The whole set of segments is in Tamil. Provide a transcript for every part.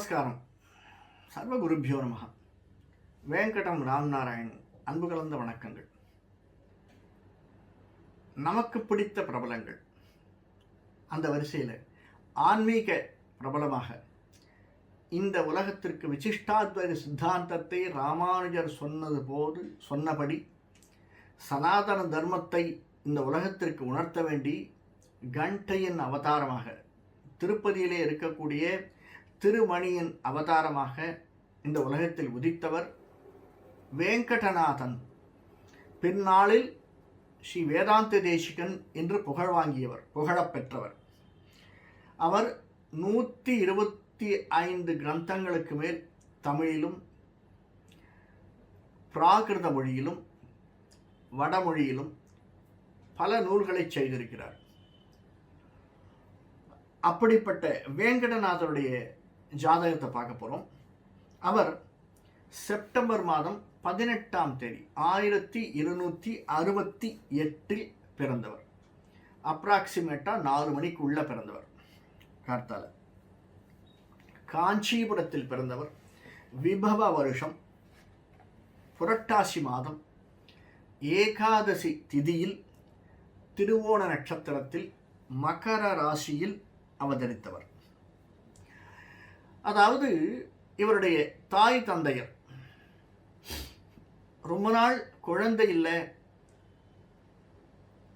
நமஸ்காரம். சர்வகுருபியோ நமக வேங்கடம் ராம்நாராயணன் அன்பு கலந்த வணக்கங்கள். நமக்கு பிடித்த பிரபலங்கள். அந்த வரிசையில் ஆன்மீக பிரபலமாக இந்த உலகத்திற்கு விசிஷ்டாத்வைத சித்தாந்தத்தை ராமானுஜர் சொன்னது போது சொன்னபடி சனாதன தர்மத்தை இந்த உலகத்திற்கு உணர்த்த வேண்டி கண்டையின் அவதாரமாக திருப்பதியிலே இருக்கக்கூடிய திருமணியின் அவதாரமாக இந்த உலகத்தில் உதித்தவர் வேங்கடநாதன். பின்னாளில் ஸ்ரீ வேதாந்த தேசிகன் என்று புகழ் வாங்கியவர் புகழப்பெற்றவர் அவர் நூற்றி இருபத்தி ஐந்து கிரந்தங்களுக்கு மேல் தமிழிலும் பிராகிருத மொழியிலும் வடமொழியிலும் பல நூல்களை செய்திருக்கிறார். அப்படிப்பட்ட வேங்கடநாதருடைய ஜாதகத்தை பார்க்க போகிறோம் அவர் செப்டம்பர் மாதம் பதினெட்டாம் தேதி ஆயிரத்தி இருநூற்றி அறுபத்தி எட்டில் பிறந்தவர். அப்ராக்சிமேட்டாக நாலு மணிக்கு உள்ளே பிறந்தவர். கார்த்தால. காஞ்சிபுரத்தில் பிறந்தவர். விபவ வருஷம். புரட்டாசி மாதம். ஏகாதசி திதியில் திருவோண நட்சத்திரத்தில் மகர ராசியில் அவதரித்தவர். அதாவது இவருடைய தாய் தந்தையர். ரொம்ப நாள் குழந்தை இல்லை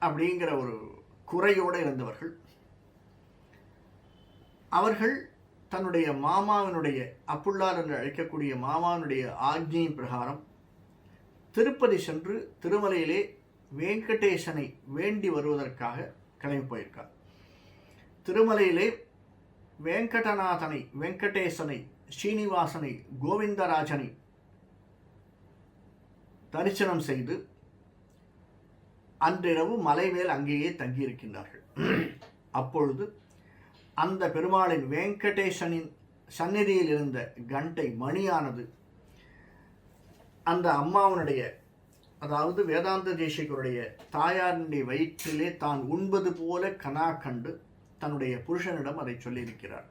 அப்படிங்கிற ஒரு குறையோடு இருந்தவர்கள். அவர்கள் தன்னுடைய மாமாவினுடைய அப்புள்ளார் என்று அழைக்கக்கூடிய மாமாவினுடைய ஆக்ஞையின் பிரகாரம் திருப்பதி சென்று திருமலையிலே வெங்கடேசனை வேண்டி வருவதற்காக கிளம்பி போயிருக்கார். திருமலையிலே வெங்கடநாதனை வெங்கடேசனை ஸ்ரீனிவாசனை கோவிந்தராஜனை தரிசனம் செய்து அன்றிரவு மலை மேல் அங்கேயே தங்கியிருக்கின்றார்கள். அப்பொழுது அந்த பெருமாளின் வெங்கடேசனின் சந்நிதியில் இருந்த கண்டை மணியானது அந்த அம்மாவனுடைய அதாவது வேதாந்த தேசிகருடைய தாயாரினுடைய வயிற்றிலே தான் உண்பது போல கனா கண்டு தன்னுடைய புருஷனிடம் அதை சொல்லியிருக்கிறார்.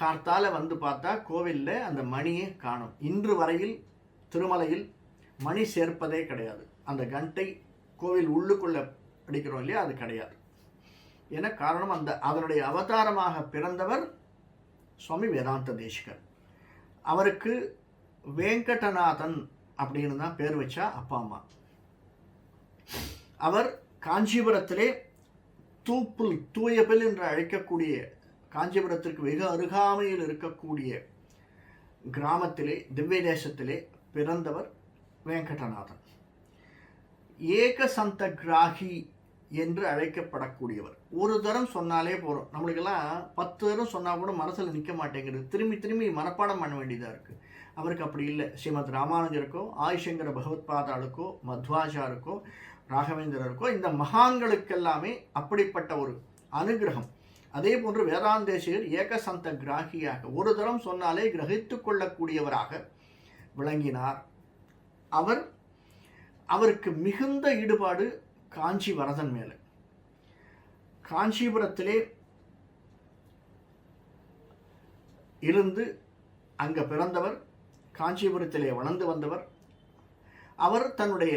கார்த்தால வந்து பார்த்தா கோவிலில் அந்த மணியை காணும். இன்று வரையில் திருமலையில் மணி சேர்ப்பதே கிடையாது. அந்த கண்டை கோவில் உள்ளுக்குள்ள அடிக்கிறோம் இல்லையா? அது கிடையாது. என காரணம் அந்த அதனுடைய அவதாரமாக பிறந்தவர் சுவாமி வேதாந்த தேசிகர். அவருக்கு வேங்கடநாதன் அப்படின்னு தான் பேர் வச்சா அப்பா அம்மா. அவர் காஞ்சிபுரத்திலே தூப்புல் தூயபில் என்று அழைக்கக்கூடிய காஞ்சிபுரத்திற்கு வெகு அருகாமையில் இருக்கக்கூடிய கிராமத்திலே திவ்ய தேசத்திலே பிறந்தவர் வெங்கடநாதன். ஏகசந்த கிராகி என்று அழைக்கப்படக்கூடியவர். ஒரு தரம் சொன்னாலே போகிறோம் நம்மளுக்கெல்லாம் பத்து தரம் சொன்னால் கூட மனசில் நிற்க மாட்டேங்கிறது திரும்பி திரும்பி மனப்பாடம் பண்ண வேண்டியதாக இருக்குது அவருக்கு அப்படி இல்லை. ஸ்ரீமத் ராமானுஜருக்கோ ஆயுஷங்கர பகவத்பாதாளுக்கோ மத்வாஜாருக்கோ ராகவேந்திரருக்கோ இந்த மகான்களுக்கெல்லாமே அப்படிப்பட்ட ஒரு அனுகிரகம். அதே போன்று வேதாந்தேசியர் ஏகசந்த கிராகியாக ஒரு தரம் சொன்னாலே கிரகித்து கொள்ளக்கூடியவராக விளங்கினார். அவர் அவருக்கு மிகுந்த ஈடுபாடு காஞ்சி வரதன் மேலே. காஞ்சிபுரத்திலே இருந்து அங்கே பிறந்தவர் காஞ்சிபுரத்திலே வளர்ந்து வந்தவர். அவர் தன்னுடைய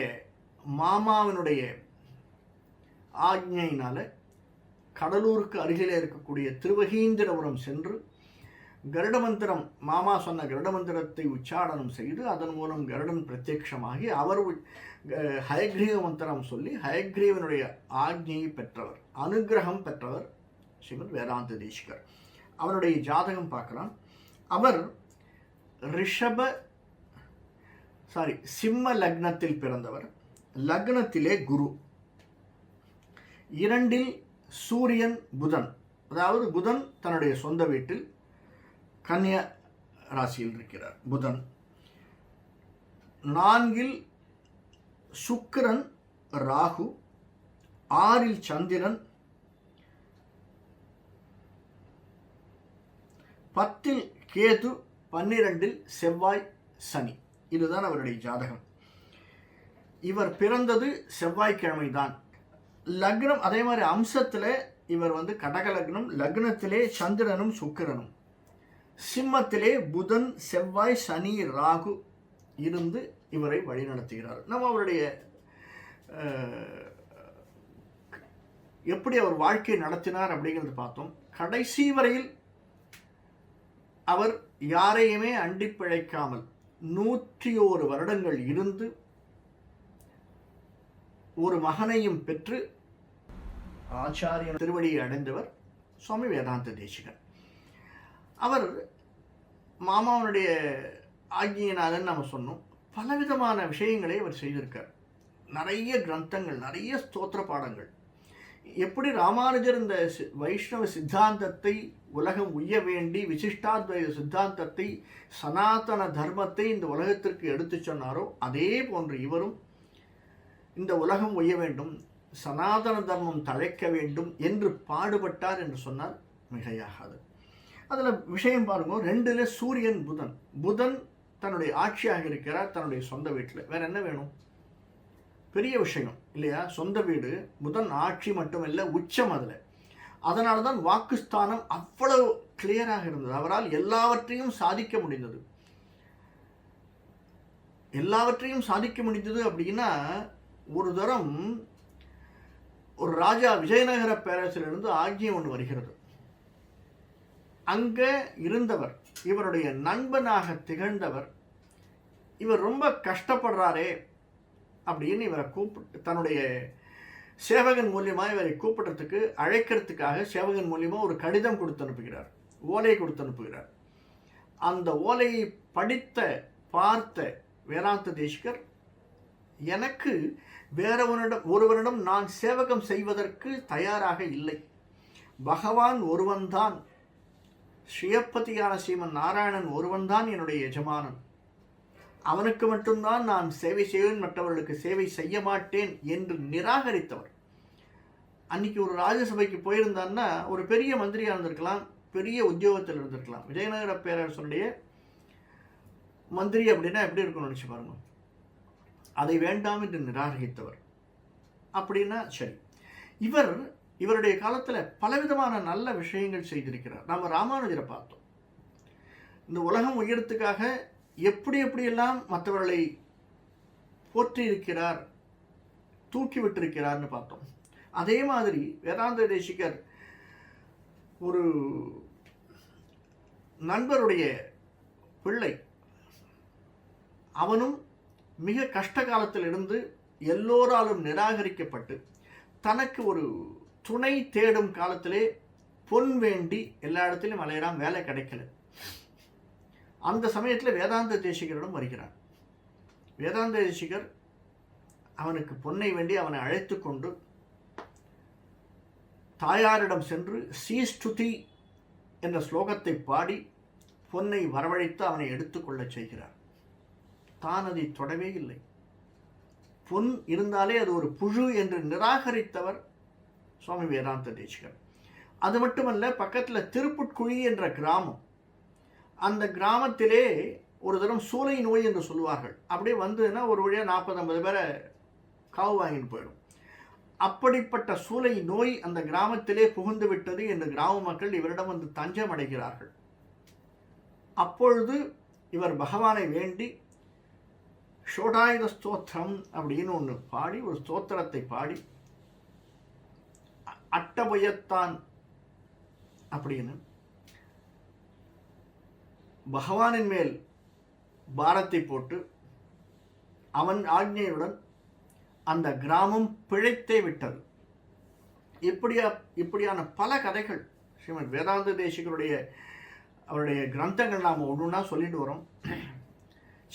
மாமாவினுடைய ஆக்ஞையினால் கடலூருக்கு அருகிலே இருக்கக்கூடிய திருவகீந்திரபுரம் சென்று கருடமந்திரம் மாமா சொன்ன கருடமந்திரத்தை உச்சாடனம் செய்து அதன் மூலம் கருடன் பிரத்யட்சமாகி அவர் ஹயக்ரீவ மந்திரம் சொல்லி ஹயக்ரீவனுடைய ஆக்ஞையை பெற்றவர் அனுகிரகம் பெற்றவர் ஸ்ரீமத் வேதாந்த தேசிகர். அவருடைய ஜாதகம் பார்க்கலாம் அவர் ரிஷப சாரி சிம்ம லக்னத்தில் பிறந்தவர். லக்னத்திலே குரு. இரண்டில் சூரியன் புதன். அதாவது புதன் தன்னுடைய சொந்த வீட்டில் கன்னிய ராசியில் இருக்கிறார் புதன். நான்கில் சுக்கிரன் ராகு. ஆறில் சந்திரன். பத்தில் கேது பன்னிரெண்டில் செவ்வாய் சனி. இதுதான் அவருடைய ஜாதகம். இவர் பிறந்தது செவ்வாய்க்கிழமை தான் லக்னம் அதே மாதிரி அம்சத்தில் இவர் வந்து கடக லக்னம் லக்னத்திலே சந்திரனும் சுக்கிரனும். சிம்மத்திலே புதன் செவ்வாய் சனி ராகு இருந்து இவரை வழிநடத்துகிறார். நம்ம அவருடைய எப்படி அவர் வாழ்க்கையை நடத்தினார் அப்படிங்கிறது பார்த்தோம். கடைசி வரையில் அவர் யாரையுமே அண்டி பிழைக்காமல் நூற்றி ஓரு வருடங்கள் இருந்து ஒரு மகனையும் பெற்று ஆச்சாரியன் திருவடியை அடைந்தவர் சுவாமி வேதாந்த தேசிகன் அவர் மாமாவனுடைய ஆக்ஞியநாதன் நம்ம சொன்னோம். பலவிதமான விஷயங்களை அவர் செய்திருக்கார். நிறைய கிரந்தங்கள் நிறைய ஸ்தோத்திர பாடங்கள். எப்படி ராமானுஜர் இந்த வைஷ்ணவ சித்தாந்தத்தை உலகம் உய்ய வேண்டி விசிஷ்டாத்வைத சித்தாந்தத்தை சனாதன தர்மத்தை இந்த உலகத்திற்கு எடுத்துச் சொன்னாரோ அதே போன்று இவரும் இந்த உலகம் ஒய்ய வேண்டும் சனாதன தர்மம் தழைக்க வேண்டும் என்று பாடுபட்டார் என்று சொன்னால் மிகையாகாது. அதில் விஷயம் பாருங்க ரெண்டில் சூரியன் புதன். புதன் தன்னுடைய ஆட்சியாக இருக்கிறார் தன்னுடைய சொந்த வீட்டில். வேற என்ன வேணும்? பெரிய விஷயம் இல்லையா? சொந்த வீடு புதன் ஆட்சி மட்டுமல்ல உச்சம் அதில். அதனால தான் வாக்குஸ்தானம் அவ்வளவு கிளியராக இருந்தது. அவரால் எல்லாவற்றையும் சாதிக்க முடிந்தது. எல்லாவற்றையும் சாதிக்க முடிந்தது அப்படின்னா ஒரு தரம் ஒரு ராஜா விஜயநகர பேரரசிலிருந்து ஆக்ஞை ஒன்று வருகிறது. அங்கே இருந்தவர் இவருடைய நண்பனாக திகழ்ந்தவர் இவர் ரொம்ப கஷ்டப்படுறாரே அப்படின்னு இவரை கூப்பிட்டு தன்னுடைய சேவகன் மூலியமாக இவரை கூப்பிடுறதுக்கு அழைக்கிறதுக்காக சேவகன் மூலியமாக ஒரு கடிதம் கொடுத்து அனுப்புகிறார். ஓலை கொடுத்து அனுப்புகிறார். அந்த ஓலையை படித்த பார்த்த வேதாந்த தேசிகர் எனக்கு வேறவனிடம் ஒருவனிடம் நான் சேவகம் செய்வதற்கு தயாராக இல்லை. பகவான் ஒருவன்தான். ஸ்ரீயப்பதியான ஸ்ரீமன் நாராயணன் ஒருவன்தான் என்னுடைய எஜமானன். அவனுக்கு மட்டும்தான் நான் சேவை செய்வேன் மற்றவர்களுக்கு சேவை செய்ய மாட்டேன் என்று நிராகரித்தவர். அன்னைக்கு ஒரு ராஜசபைக்கு போயிருந்தான்னா ஒரு பெரிய மந்திரியாக இருந்திருக்கலாம் பெரிய உத்தியோகத்தில் இருந்திருக்கலாம். விஜயநகர பேரரசனுடைய மந்திரி அப்படின்னா எப்படி இருக்கும்னு நினச்சி பாருங்க. அதை வேண்டாம் என்று நிராகரித்தவர். அப்படின்னா சரி. இவர் இவருடைய காலத்தில் பலவிதமான நல்ல விஷயங்கள் செய்திருக்கிறார். நாம் ராமானுஜரை பார்த்தோம். இந்த உலகம் உயரத்துக்காக எப்படி எப்படியெல்லாம் மற்றவர்களை போற்றியிருக்கிறார் தூக்கி விட்டிருக்கிறார்னு பார்த்தோம். அதே மாதிரி வேதாந்த தேசிகர் ஒரு நண்பருடைய பிள்ளை. அவனும் மிக கஷ்ட காலத்தில் இருந்து எல்லோராலும் நிராகரிக்கப்பட்டு தனக்கு ஒரு துணை தேடும் காலத்திலே பொன் வேண்டி எல்லா இடத்துலையும் அலையிறான் வேலை கிடைக்கல. அந்த சமயத்தில் வேதாந்த தேசிகரிடம் வருகிறான் வேதாந்த தேசிகர் அவனுக்கு பொன்னை வேண்டி அவனை அழைத்து கொண்டு தாயாரிடம் சென்று சீஸ்துதி என்ற ஸ்லோகத்தை பாடி பொன்னை வரவழைத்து அவனை எடுத்துக்கொள்ளச் செய்கிறார். தான் அதை தொடவே இல்லை. பொன் இருந்தாலே அது ஒரு புழு என்று நிராகரித்தவர் சுவாமி வேதாந்த தேசிகர். அது மட்டுமல்ல பக்கத்தில் திருப்புட்குழி என்ற கிராமம். அந்த கிராமத்திலே ஒரு தரம் சூளை நோய் என்று சொல்லுவார்கள். அப்படியே வந்ததுன்னா ஒரு வழியாக நாற்பது ஐம்பது பேரை காவு வாங்கிட்டு போயிடும். அப்படிப்பட்ட சூளை நோய் அந்த கிராமத்திலே புகுந்து விட்டது என்று கிராம மக்கள் இவரிடம் வந்து தஞ்சம் அடைகிறார்கள் அப்பொழுது இவர் பகவானை வேண்டி ஷோடாயுத ஸ்தோத்திரம் அப்படின்னு ஒன்று பாடி ஒரு ஸ்தோத்திரத்தை பாடி அட்டபயத்தான் அப்படின்னு பகவானின் மேல் பாரத்தை போட்டு அவன் ஆக்ஞையுடன் அந்த கிராமம் பிழைத்தே விட்டது. இப்படியா இப்படியான பல கதைகள் ஸ்ரீமத் வேதாந்த தேசிகருடைய அவருடைய கிரந்தங்கள் நாம் ஒன்றுனா சொல்லிட்டு வரோம்.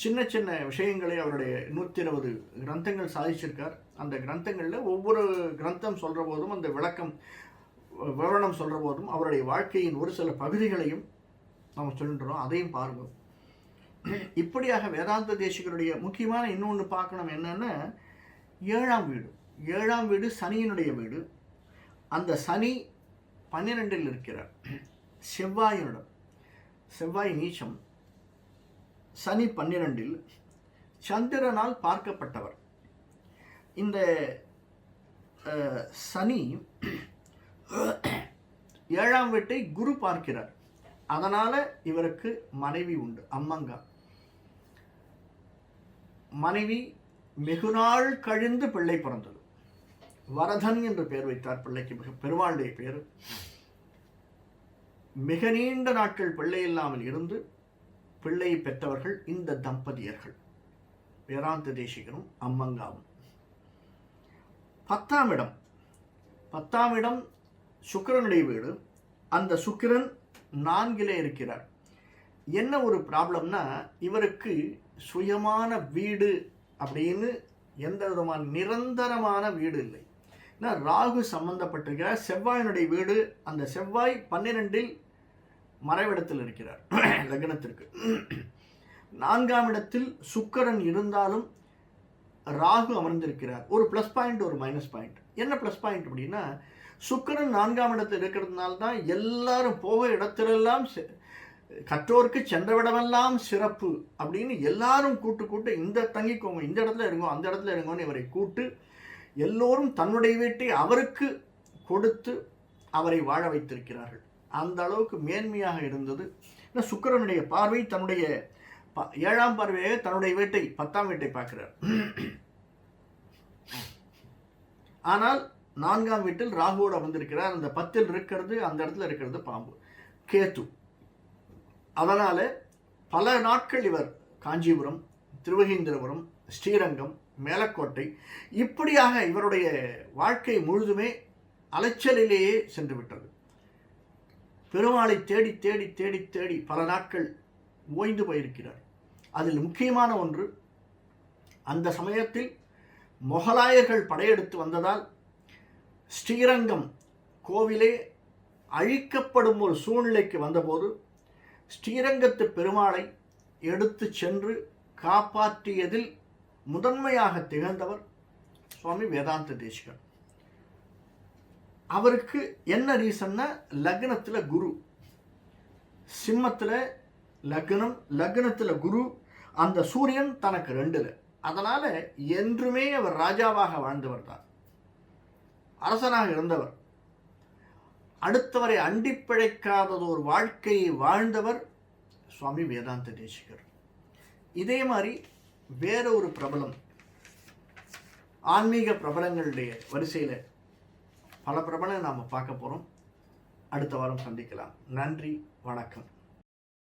சின்ன சின்ன விஷயங்களை அவருடைய நூற்றி இருபது கிரந்தங்கள் சாதிச்சிருக்கார். அந்த கிரந்தங்களில் ஒவ்வொரு கிரந்தம் சொல்கிற போதும் அந்த விளக்கம் விவரணம் சொல்கிற போதும் அவருடைய வாழ்க்கையின் ஒரு சில பகுதிகளையும் நம்ம சொல்லிட்டுறோம் அதையும் பாருங்கள். இப்படியாக வேதாந்த தேசிகருடைய முக்கியமான இன்னொன்று பார்க்கணும் என்னென்னா ஏழாம் வீடு. ஏழாம் வீடு சனியினுடைய வீடு. அந்த சனி பன்னிரெண்டில் இருக்கிறார். செவ்வாயினிடம். செவ்வாய் நீச்சம். சனி பன்னிரெண்டில் சந்திரனால் பார்க்கப்பட்டவர். இந்த சனி ஏழாம் வீட்டை குரு பார்க்கிறார். அதனால இவருக்கு மனைவி உண்டு அம்மங்கா. மனைவி வெகுநாள் கழிந்து பிள்ளை பிறந்தது. வரதன் என்று பெயர் வைத்தார் பிள்ளைக்கு மிக பெருமாளுடைய பேர். மிக நீண்ட நாட்கள் பிள்ளை இல்லாமல் இருந்து பிள்ளையை பெற்றவர்கள் இந்த தம்பதியர்கள். வேதாந்த தேசிகனும் அம்மங்காவும். பத்தாம் இடம். பத்தாம் இடம் சுக்கிரனுடைய வீடு. அந்த சுக்கிரன் நான்கிலே இருக்கிறார். என்ன ஒரு ப்ராப்ளம்னா இவருக்கு சுயமான வீடு அப்படின்னு எந்த விதமான நிரந்தரமான வீடு இல்லை. ஏன்னா ராகு சம்பந்தப்பட்டிருக்கிறார். செவ்வாயினுடைய வீடு அந்த செவ்வாய் பன்னிரெண்டில் மறைவிடத்தில் இருக்கிறார். லக்னத்திற்கு. நான்காம் இடத்தில் சுக்கரன் இருந்தாலும் ராகு அமர்ந்திருக்கிறார். ஒரு ப்ளஸ் பாயிண்ட் ஒரு மைனஸ் பாயிண்ட் என்ன ப்ளஸ் பாயிண்ட் அப்படின்னா சுக்கரன் நான்காம் இடத்தில் இருக்கிறதுனால தான் எல்லாரும் போக இடத்திலெல்லாம் கற்றோருக்கு சென்றவிடமெல்லாம் சிறப்பு அப்படின்னு எல்லாரும் கூட்டு கூட்டு இந்த தங்கிக்கோங்க இந்த இடத்துல இருங்கோ அந்த இடத்துல இருங்கோன்னு இவரை கூட்டு எல்லோரும் தன்னுடைய வீட்டை அவருக்கு கொடுத்து அவரை வாழ வைத்திருக்கிறார்கள். அந்த அளவுக்கு மேன்மையாக இருந்தது. ஏன்னா சுக்கிரனுடைய பார்வை தன்னுடைய ப- ஏழாம் பார்வையாக தன்னுடைய வீட்டை பத்தாம் வீட்டை பார்க்கிறார். ஆனால் நான்காம் வீட்டில் ராகுவோட வந்திருக்கிறார். அந்த பத்தில் இருக்கிறது அந்த இடத்துல இருக்கிறது பாம்பு கேத்து. அதனால் பல நாட்கள் இவர் காஞ்சிபுரம் திருவகீந்திரபுரம் ஸ்ரீரங்கம் மேலக்கோட்டை இப்படியாக இவருடைய வாழ்க்கை முழுதுமே அலைச்சலிலேயே சென்று விட்டது பெருமாளை தேடி தேடி தேடி தேடி பல நாட்கள் ஓய்ந்து போயிருக்கிறார். அதில் முக்கியமான ஒன்று அந்த சமயத்தில் மொகலாயர்கள் படையெடுத்து வந்ததால் ஸ்ரீரங்கம் கோவிலே அழிக்கப்படும் ஒரு சூழ்நிலைக்கு வந்தபோது ஸ்ரீரங்கத்து பெருமாளை எடுத்து சென்று காப்பாற்றியதில் முதன்மையாக திகழ்ந்தவர் சுவாமி வேதாந்த தேசிகன் அவருக்கு என்ன ரீசன்னா லக்னத்தில் குரு. சிம்மத்தில் லக்னம் லக்னத்தில் குரு அந்த சூரியன் தனக்கு ரெண்டுல. அதனால் என்றுமே அவர் ராஜாவாக வாழ்ந்தவர் தான். அரசனாக இருந்தவர். அடுத்தவரை அண்டிப்பிழைக்காதது ஒரு வாழ்க்கையை வாழ்ந்தவர் சுவாமி வேதாந்த தேசிகர். இதே மாதிரி வேற ஒரு பிரபலம் ஆன்மீக பிரபலங்களுடைய வரிசையில் பல பிரபல நாம் பார்க்க போகிறோம் அடுத்த வாரம் சந்திக்கலாம். நன்றி வணக்கம்.